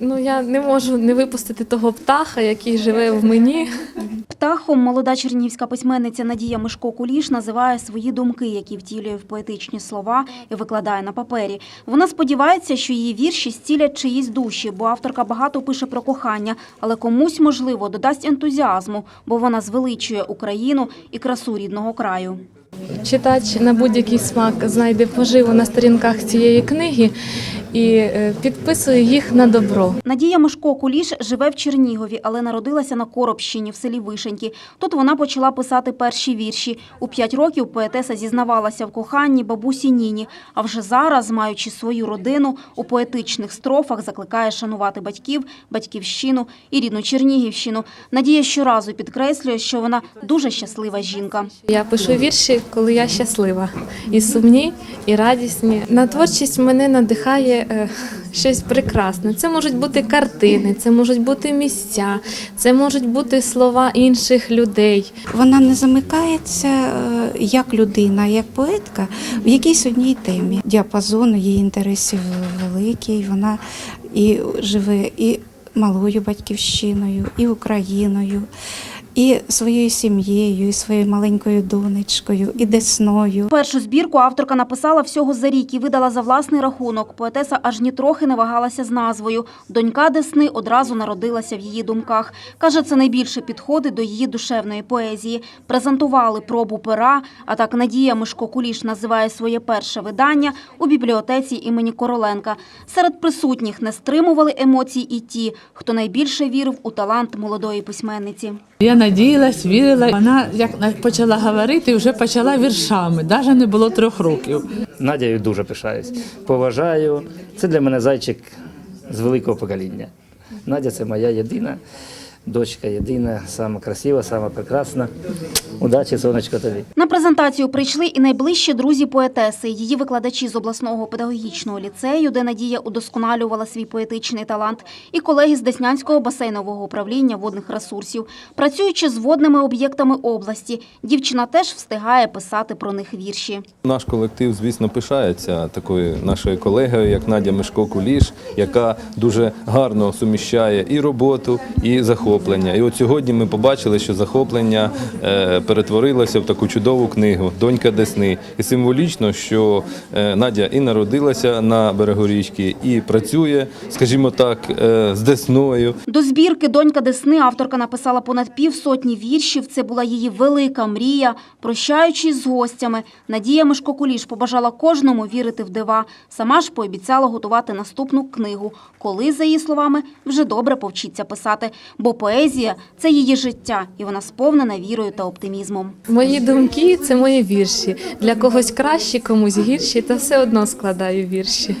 Ну я не можу не випустити того птаха, який живе в мені. Птахом молода чернівська письменниця Надія Мишко Куліш називає свої думки, які втілює в поетичні слова і викладає на папері. Вона сподівається, що її вірші зцілять чиїсь душі, бо авторка багато пише про кохання, але комусь, можливо, додасть ентузіазму, бо вона звеличує Україну і красу рідного краю. Читач на будь-який смак знайде поживу на сторінках цієї книги і е, підписує їх на добро. Надія Мишко Куліш живе в Чернігові, але народилася на Коробщині в селі Вишеньки. Тут вона почала писати перші вірші. У п'ять років поетеса зізнавалася в коханні бабусі Ніні. А вже зараз, маючи свою родину, у поетичних строфах закликає шанувати батьків, батьківщину і рідну Чернігівщину. Надія щоразу підкреслює, що вона дуже щаслива жінка. Я пишу вірші, коли я щаслива, і сумні, і радісні. На творчість мене надихає щось прекрасне. Це можуть бути картини, це можуть бути місця, це можуть бути слова інших людей. Вона не замикається е, як людина, як поетка в якійсь одній темі. Діапазон її інтересів великий. Вона і живе і малою батьківщиною, і Україною, і своєю сім'єю, і своєю маленькою донечкою, і десною. Першу збірку авторка написала всього за рік і видала за власний рахунок. Поетеса аж нітрохи не вагалася з назвою. Донька Десни одразу народилася в її думках. Каже, це найбільше підходить до її душевної поезії. Презентували пробу пера, а так Надія Мишко Куліш називає своє перше видання у бібліотеці імені Короленка. Серед присутніх не стримували емоцій і ті, хто найбільше вірив у талант молодої письменниці. Я надіялась, вірила. Вона як почала говорити, вже почала віршами. Навіть не було трьох років. Надією дуже пишаюсь. Поважаю. Це для мене зайчик з великого покоління. Надя це моя єдина дочка, єдина, сама красива, сама прекрасна. Удачі, сонечко тобі. На презентацію прийшли і найближчі друзі поетеси, її викладачі з обласного педагогічного ліцею, де Надія удосконалювала свій поетичний талант, і колеги з Деснянського басейнового управління водних ресурсів. Працюючи з водними об'єктами області, дівчина теж встигає писати про них вірші. Наш колектив, звісно, пишається такою нашою колегою, як Надя Мишко Куліш, яка дуже гарно суміщає і роботу, і захоплення. І от сьогодні ми побачили, що захоплення е, перетворилося в таку чудову книгу Донька Десни. І символічно, що е, Надя і народилася на берегу річки, і працює, скажімо так, е, з Десною. До збірки «Донька Десни» авторка написала понад півсотні віршів. Це була її велика мрія. Прощаючись з гостями, Надія Мишко-Куліш побажала кожному вірити в дива. Сама ж пообіцяла готувати наступну книгу, коли, за її словами, вже добре повчиться писати. Бо поезія – це її життя, і вона сповнена вірою та оптимізмом. Мої думки це мої вірші. Для когось кращі, комусь гірші, та все одно складаю вірші.